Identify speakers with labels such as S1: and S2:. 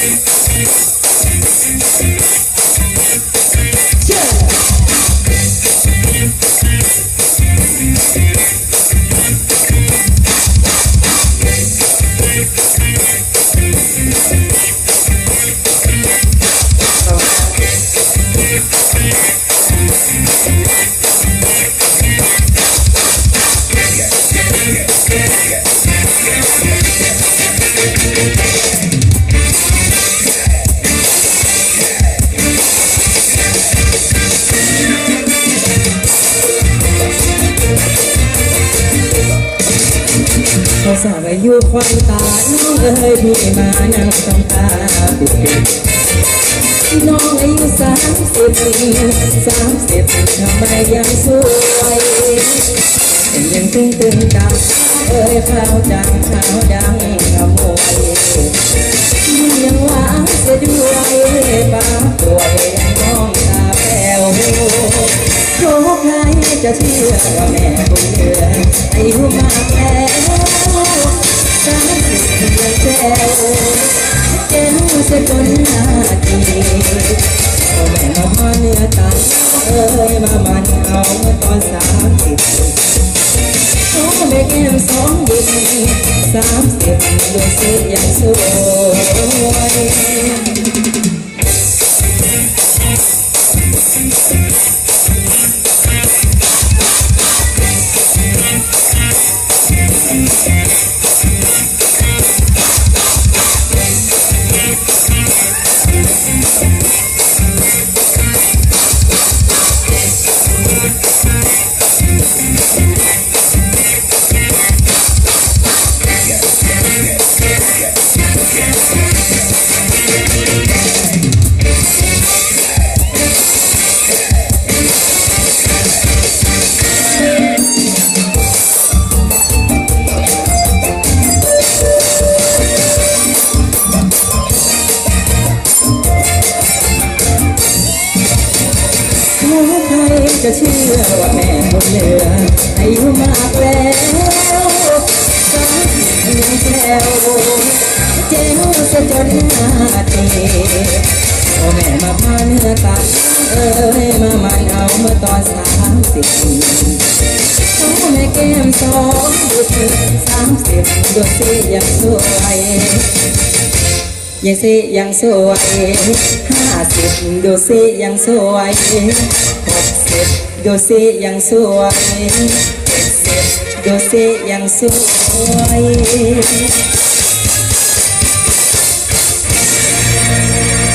S1: เสาวอายุควันตาน้องเอ้ยพี่มานั่งสงตาปิดน้องอายุสามสิบสามสิบทำไมยังสวยยังตึงตึงดังเอ้ยขาวดังขาวดังขโมยยังหวานเสียด้วยป้าป่วยยังน้องตาแป๋วโรคใครจะเชื่อว่าแม่บุญเหลืออายุมากแล้ว สามสิบยังแซวเจ้ จะเชื่อว่าแม่บุญเหลืออายุมากแล้วสามสิบยังแซวเจ้าสะจนนาทีโอแม่มาพาเนื้อตาเอ้ยมามันเอาเมื่อตอนสามสิบโอแม่แก้มสองดูสิสามสิบดูสิยังสวยยังสิยังสวยห้าสิบดูสิยังสวย ดูสิยังสวยดูสิยังสวย